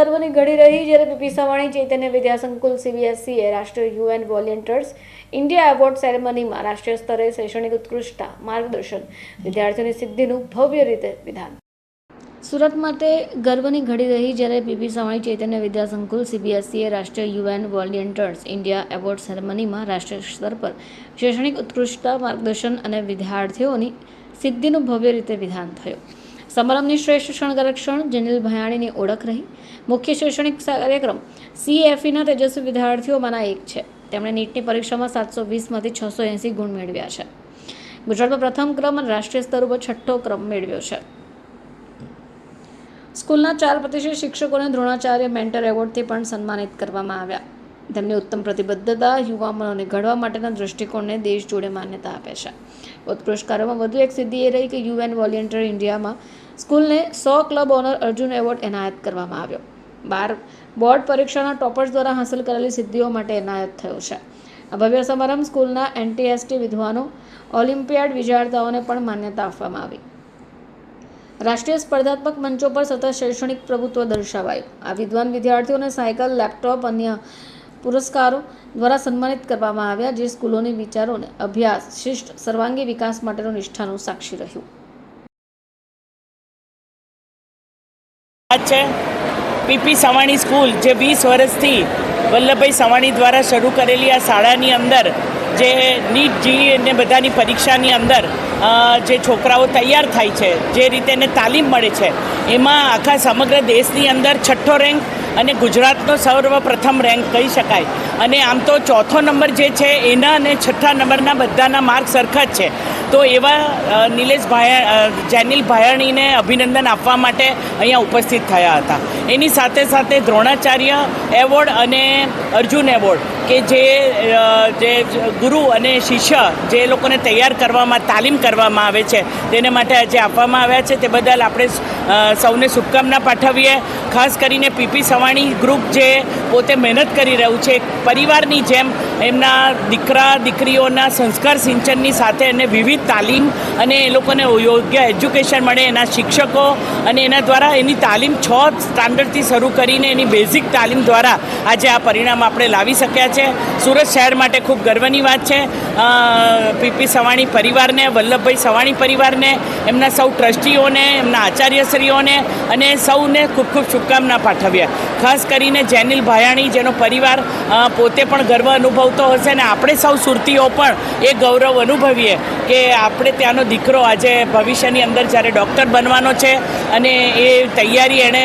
પર્વની ઘડી રહી જ્યારે પીપી સવાણી ચૈતન્ય વિદ્યા સંકુલ સીબીએસઈએ રાષ્ટ્રીય યુએન વોલેન્ટિયર્સ ઇન્ડિયા એવોર્ડ સેરેમનીમાં રાષ્ટ્રીય સ્તરે શૈક્ષણિક ઉત્કૃષ્ટતા, માર્ગદર્શન, વિદ્યાર્થીઓની સિદ્ધિનું ભવ્ય રીતે વિધાન. સુરત માટે ગર્વની ઘડી રહી જ્યારે પીપી સવાણી ચૈતન્ય વિદ્યા સંકુલ સીબીએસઈએ રાષ્ટ્રીય યુએન વોલેન્ટિયર્સ ઇન્ડિયા એવોર્ડ સેરેમનીમાં રાષ્ટ્રીય સ્તર પર શૈક્ષણિક ઉત્કૃષ્ટતા, માર્ગદર્શન અને વિદ્યાર્થીઓની સિદ્ધિનું ભવ્ય રીતે વિધાન થયું. સમારંભની શ્રેષ્ઠ શણગારક્ષણ જનીલ ભયાણીની ઓળખ રહી. મુખ્ય શૈક્ષણિક કાર્યક્રમ સીએફઈના તેજસ્વી વિદ્યાર્થીઓમાંના એક છે. તેમણે નીટની પરીક્ષામાં સાતસો વીસમાંથી છસો એંસી ગુણ મેળવ્યા છે. ગુજરાતમાં પ્રથમ ક્રમ અને રાષ્ટ્રીય સ્તર ઉપર છઠ્ઠો ક્રમ મેળવ્યો છે. સ્કૂલના ચાર પ્રતિષ્ઠિત શિક્ષકોને દ્રોણાચાર્ય મેન્ટર એવોર્ડથી પણ સન્માનિત કરવામાં આવ્યા. તેમની ઉત્તમ પ્રતિબદ્ધતા યુવા મનોને ઘડવા માટેના દૃષ્ટિકોણને દેશ જોડે માન્યતા આપે છે. ઉત્કૃષ્ટ કાર્યોમાં વધુ એક સિદ્ધિ એ રહી કે યુએન વોલેન્ટિયર ઇન્ડિયામાં સ્કૂલને સો ક્લબ ઓનર અર્જુન એવોર્ડ એનાયત કરવામાં આવ્યો. બાર બોર્ડ પરીક્ષાના ટોપર્સ દ્વારા હાંસલ કરેલી સિદ્ધિઓ માટે એનાયત થયો છે. આ ભવ્ય સમારંભ સ્કૂલના એનટીએસટી વિદ્વાનો, ઓલિમ્પિયાડ વિજેતાઓને પણ માન્યતા આપવામાં આવી. રાષ્ટ્રીય સ્પર્ધાત્મક મંચો પર સતત શૈક્ષણિક પ્રભુત્વ દર્શાવાયું. આ વિદ્વાન વિદ્યાર્થીઓને સાયકલ, લેપટોપ, અન્ય પુરસ્કારો દ્વારા સન્માનિત કરવામાં આવ્યા, જે સ્કૂલોની વિચારોને અભ્યાસ, શિષ્ટ, સર્વાંગી વિકાસ માટેનું નિષ્ઠાનું સાક્ષી રહ્યું. છે? પીપી સવાણી સ્કૂલ, જે વીસ વર્ષથી વલ્લભભાઈ સવાણી દ્વારા શરૂ કરેલી આ શાળાની અંદર, જે નીટ જી અને બધાની પરીક્ષાની અંદર જે છોકરાઓ તૈયાર થાય છે, જે રીતે એને તાલીમ મળે છે, એમાં આખા સમગ્ર દેશની અંદર છઠ્ઠો રેન્ક અને ગુજરાતનો સર્વપ્રથમ રેન્ક કહી શકાય. અને આમ તો ચોથો નંબર જે છે, એના અને છઠ્ઠા નંબરના બધાના માર્ક સરખા જ છે. તો એવા નિલેશ ભાયા જેનિલ ભાયાણીને અભિનંદન આપવા માટે અહીંયા ઉપસ્થિત થયા હતા. એની સાથે સાથે દ્રોણાચાર્ય એવોર્ડ અને અર્જુન એવોર્ડ. કે જે જે ગુરુ અને શિષ્ય જે લોકોને તૈયાર કરવામાં, તાલીમ કરવામાં આવે છે, તેને માટે આજે આપવામાં આવ્યા છે. તે બદલ આપણે સૌને શુભકામના પાઠવીએ. ખાસ કરીને પીપી સવાણી ગ્રુપ જે પોતે મહેનત કરી રહ્યું છે પરિવારની જેમ એમના દીકરા, દીકરીઓના સંસ્કાર સિંચનની સાથે એને વિવિધ તાલીમ અને એ લોકોને યોગ્ય એજ્યુકેશન મળે, એના શિક્ષકો અને એના દ્વારા એની તાલીમ છ સ્ટાન્ડર્ડથી શરૂ કરીને એની બેઝિક તાલીમ દ્વારા આજે આ પરિણામ આપણે લાવી શક્યા છે. સુરત શહેર માટે ખૂબ ગર્વની વાત છે. પીપી સવાણી પરિવારને, વલ્લભભાઈ સવાણી પરિવારને, એમના સૌ ટ્રસ્ટીઓને, એમના આચાર્યશ્રીઓને અને સૌને ખૂબ ખૂબ શુભકામના પાઠવ્યા. ખાસ કરીને જેનિલ ભાયાણી જેનો પરિવાર પોતે પણ ગર્વ અનુભવતો હશે અને આપણે સૌ સુરતીઓ પણ એ ગૌરવ અનુભવીએ. કે આપણે ત્યાંનો દીકરો આજે ભવિષ્યની અંદર જ્યારે ડૉક્ટર બનવાનો છે અને એ તૈયારી એણે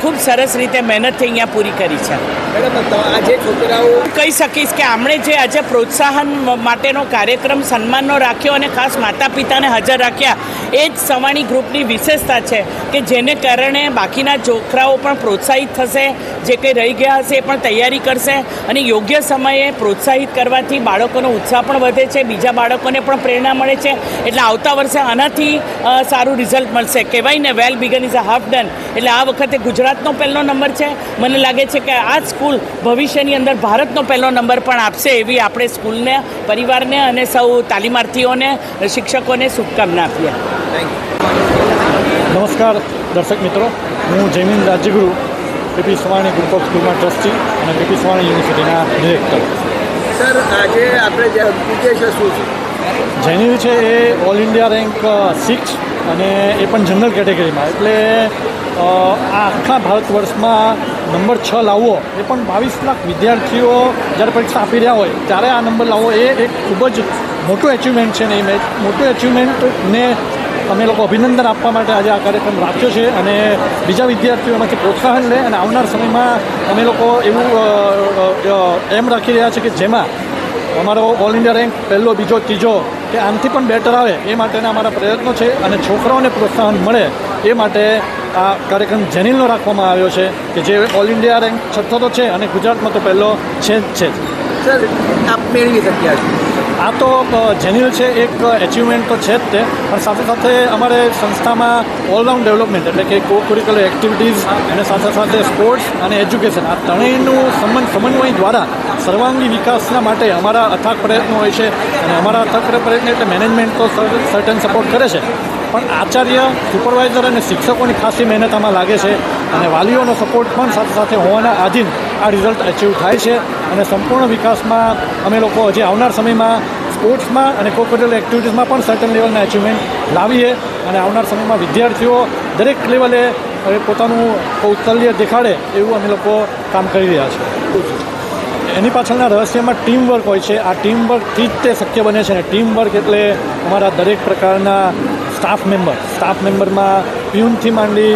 ખૂબ સરસ રીતે મહેનતથી અહીંયા પૂરી કરી છે. આજે છોકરાઓ હું કહી શકીશ કે આમણે જે આજે પ્રોત્સાહન માટેનો કાર્યક્રમ સન્માનનો રાખ્યો અને ખાસ માતા પિતાને હાજર રાખ્યા એ જ સવાણી ગ્રુપની વિશેષતા છે કે જેને કારણે બાકીના છોકરાઓ પણ પ્રોત્સાહિત થશે જે કંઈ રહી ગયા હશે એ પણ તૈયારી કરશે અને યોગ્ય સમયે પ્રોત્સાહિત કરવાથી બાળકોનો ઉત્સાહ પણ વધે છે બીજા બાળકોને પણ પ્રેરણા મળે છે. એટલે આવતા વર્ષે આનાથી સારું રિઝલ્ટ મળશે. કહેવાય ને well begun is a half done એટલે આ વખતે ગુજરાતનો પહેલો નંબર છે. મને લાગે છે કે આ સ્કૂલ ભવિષ્યની અંદર ભારતનો પહેલો નંબર પણ આપશે એવી આપણે સ્કૂલને પરિવારને અને સૌ તાલીમાર્થીઓને શિક્ષકોને શુભકામના આપીએ. નમસ્કાર દર્શક મિત્રો. હું Jaymin Rajyaguru PP Savani group of સ્કૂલમાં ટ્રસ્ટી અને પીપી સવાણી યુનિવર્સિટીના ડિરેક્ટર સર આજે આપણે જે ઉદ્દેશ્ય શું છે? જેની છે એ ઓલ ઇન્ડિયા રેન્ક સિક્સ અને એ પણ જનરલ કેટેગરીમાં એટલે આ આખા ભારત વર્ષમાં નંબર છ લાવવો એ પણ બાવીસ લાખ વિદ્યાર્થીઓ જ્યારે પરીક્ષા આપી રહ્યા હોય, ત્યારે આ નંબર લાવવો એ એક ખૂબ જ મોટું એચિવમેન્ટ છે ને એ મોટું એચિવમેન્ટને અમે લોકો અભિનંદન આપવા માટે આજે આ કાર્યક્રમ રાખ્યો છે અને બીજા વિદ્યાર્થીઓ એમાંથી પ્રોત્સાહન લે અને આવનાર સમયમાં અમે લોકો એવું એમ રાખી રહ્યા છે કે જેમાં અમારો ઓલ ઇન્ડિયા રેન્ક પહેલો, બીજો, ત્રીજો કે આનાથી પણ બેટર આવે. એ માટેના અમારા પ્રયત્નો છે અને છોકરાઓને પ્રોત્સાહન મળે એ માટે આ કાર્યક્રમ જેનિલનો રાખવામાં આવ્યો છે કે જે ઓલ ઇન્ડિયા રેન્ક છઠ્ઠો તો છે અને ગુજરાતમાં તો પહેલો છે જ છે. આપ મેળવી શક્યા છો? આ તો જેન્યુઅલ છે, એક એચિવમેન્ટ તો છે જ તે. પણ સાથે સાથે અમારે સંસ્થામાં ઓલરાઉન્ડ ડેવલપમેન્ટ એટલે કે કો કરિક્યુલર એક્ટિવિટીઝ અને સાથે સાથે સ્પોર્ટ્સ અને એજ્યુકેશન આ ત્રણેયનું સંબંધ, સમન્વય દ્વારા સર્વાંગી વિકાસના માટે અમારા અથાગ પ્રયત્નો હોય છે અને અમારા અથાગ પ્રયત્ન એટલે મેનેજમેન્ટ તો સર્ટન સપોર્ટ કરે છે. પણ આચાર્ય સુપરવાઇઝર અને શિક્ષકોની ખાસી મહેનત આમાં લાગે છે અને વાલીઓનો સપોર્ટ પણ સાથે સાથે હોવાના આધીન આ રિઝલ્ટ અચીવ થાય છે અને સંપૂર્ણ વિકાસમાં અમે લોકો હજી આવનાર સમયમાં સ્પોર્ટ્સમાં અને કોકરિક્યુલર એક્ટિવિટીઝમાં પણ સર્ટન લેવલના અચીવમેન્ટ લાવીએ અને આવનાર સમયમાં વિદ્યાર્થીઓ દરેક લેવલે પોતાનું કૌશલ્ય દેખાડે એવું અમે લોકો કામ કરી રહ્યા છે એની પાછળના રહસ્યમાં ટીમ વર્ક હોય છે. આ ટીમ વર્કથી જ તે શક્ય બને છે અને ટીમ વર્ક એટલે અમારા દરેક પ્રકારના સ્ટાફ મેમ્બર સ્ટાફ મેમ્બરમાં પ્યુનથી માંડી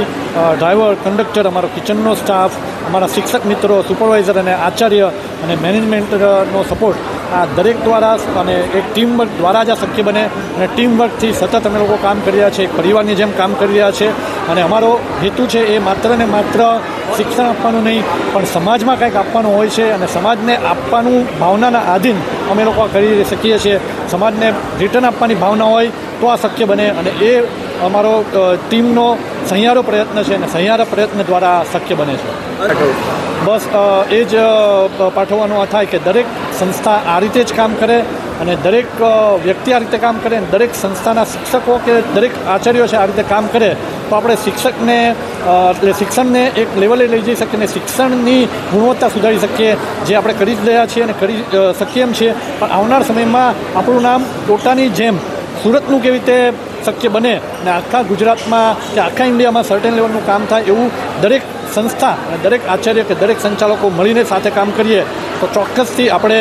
ડ્રાઈવર કંડક્ટર અમારો કિચનનો સ્ટાફ અમારા શિક્ષક મિત્રો સુપરવાઇઝર અને આચાર્ય અને મેનેજમેન્ટનો સપોર્ટ આ દરેક દ્વારા અને એક ટીમ વર્ક દ્વારા જ આ શક્ય બને. અને ટીમ વર્કથી સતત અમે લોકો કામ કરી રહ્યા છે, એક પરિવારની જેમ કામ કરી રહ્યા છે. અને અમારો હેતુ છે એ માત્ર ને માત્ર શિક્ષણ આપવાનું નહીં, પણ સમાજમાં કંઈક આપવાનું હોય છે અને સમાજને આપવાનું ભાવનાના આધીન અમે લોકો કરી શકીએ છીએ. સમાજને રિટર્ન આપવાની ભાવના હોય તો આ શક્ય બને અને એ અમારો ટીમનો સહિયારો પ્રયત્ન છે અને સહિયારા પ્રયત્ન દ્વારા શક્ય બને છે. બસ એ જ પાઠવવાનું આ થાય કે દરેક સંસ્થા આ રીતે જ કામ કરે અને દરેક વ્યક્તિ આ રીતે કામ કરે અને દરેક સંસ્થાના શિક્ષકો કે દરેક આચાર્યો છે આ રીતે કામ કરે, તો આપણે શિક્ષકને એટલે શિક્ષણને એક લેવલે લઈ જઈ શકીએ અને શિક્ષણની ગુણવત્તા સુધારી શકીએ, જે આપણે કરી જ રહ્યા છીએ અને કરી શકીએ એમ છીએ. પણ આવનાર સમયમાં આપણું નામ ટોટાની જેમ સુરતનું કેવી રીતે શક્ય બને અને આખા ગુજરાતમાં કે આખા ઇન્ડિયામાં સર્ટેન લેવલનું કામ થાય એવું દરેક સંસ્થા અને દરેક આચાર્ય કે દરેક સંચાલકો મળીને સાથે કામ કરીએ, તો ચોક્કસથી આપણે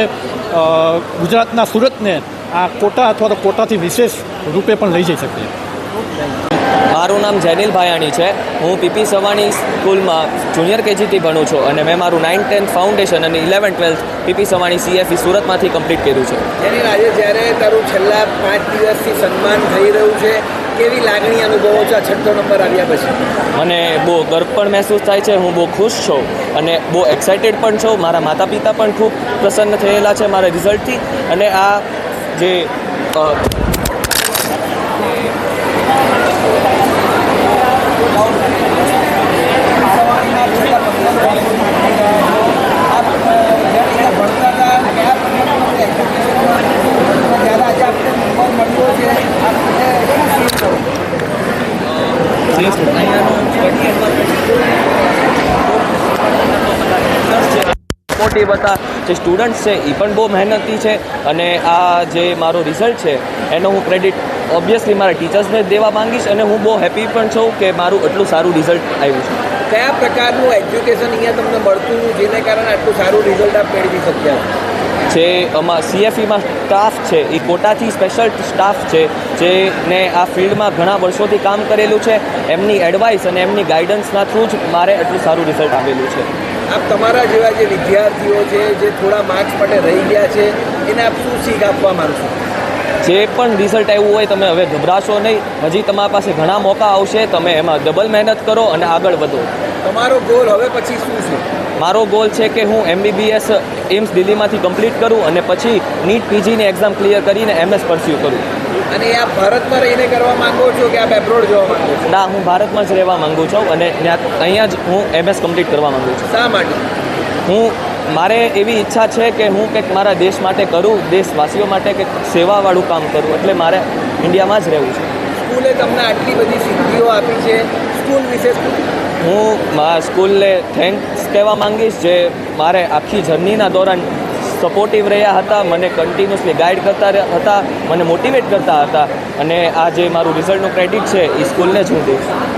ગુજરાતના સુરતને આ કોટા અથવા તો કોટાથી વિશેષ રૂપે પણ લઈ જઈ શકીએ. મારું નામ જેનિલ ભાયાણી છે. હું પીપી સવાણી સ્કૂલમાં જુનિયર કેજીથી ભણું છું અને મેં મારું નાઇન્થ ટેન્થ ફાઉન્ડેશન અને eleven twelfth PP Savani સીએફઈ સુરતમાંથી complete કર્યું છે. એની આજે જ્યારે તારું છેલ્લા પાંચ દિવસથી સન્માન થઈ રહ્યું છે કેવી લાગણી અનુભવો છો આ છઠ્ઠો નંબર આવ્યા પછી? મને બહુ ગર્વ પણ મહેસૂસ થાય છે હું બહુ ખુશ છું અને બહુ એક્સાઇટેડ પણ છું. મારા માતા પિતા પણ ખૂબ પ્રસન્ન થયેલા છે મારા રિઝલ્ટથી અને આ જે અ, બધા જે સ્ટુડન્ટ્સ છે એ પણ બહુ મહેનતી છે અને આ જે મારો રિઝલ્ટ છે એનો હું ક્રેડિટ ઓબ્વિયસલી મારા ટીચર્સને જ દેવા માંગીશ અને હું બહુ હેપી પણ છું કે મારું એટલું સારું રિઝલ્ટ આવ્યું છે. કયા પ્રકારનું એજ્યુકેશન અહીંયા તમને મળતું જેને કારણે આટલું સારું રિઝલ્ટ આપ મેળવી શક્યા જે અમારા સીએફઈમાં સ્ટાફ છે એ કોટાથી સ્પેશિયલ સ્ટાફ છે જેને આ ફિલ્ડમાં ઘણા વર્ષોથી કામ કરેલું છે. એમની એડવાઇસ અને એમની ગાઈડન્સના થ્રુ જ મારે એટલું સારું રિઝલ્ટ આવેલું છે. આપ તમારા જેવા જે વિદ્યાર્થીઓ છે જે થોડા માર્ક્સ માટે રહી ગયા છે એને આપ શું શીખ આપવા માગશો? જે પણ રિઝલ્ટ આવ્યું હોય તમે હવે ગભરાશો નહીં. હજી તમારા પાસે ઘણા મોકા આવશે તમે એમાં ડબલ મહેનત કરો અને આગળ વધો. તમારો ગોલ હવે પછી શું છે? મારો ગોલ છે કે હું એમબીબીએસ એમ્સ દિલ્હીમાંથી કમ્પ્લીટ કરું અને પછી નીટ પીજીની એક્ઝામ ક્લિયર કરીને એમએસ પરસ્યુ કરું. અને આ ભારતમાં રહીને કરવા માંગો છો કે આપ એબ્રોડ જવા માંગો છો? ના હું ભારતમાં જ રહેવા માંગુ છું અને અહીંયા જ હું એમએસ કમ્પ્લીટ કરવા માંગુ છું. શા માટે? હું મારે એવી ઈચ્છા છે કે હું કંઈક મારા દેશ માટે કરું દેશવાસીઓ માટે કંઈક સેવાવાળું કામ કરું એટલે મારે ઇન્ડિયામાં જ રહેવું છે. સ્કૂલે તમને આટલી બધી સિદ્ધિઓ આપી છે. સ્કૂલ વિશે હું મારા સ્કૂલને થેન્ક્સ કહેવા માંગીશ જે મારે આખી જર્નીના દોરાન સપોર્ટિવ રહ્યા હતા, મને કન્ટિન્યુઅસલી ગાઈડ કરતા હતા, મને મોટિવેટ કરતા હતા. અને આ જે મારું રિઝલ્ટનું ક્રેડિટ છે, એ સ્કૂલને જ હું દઈશ.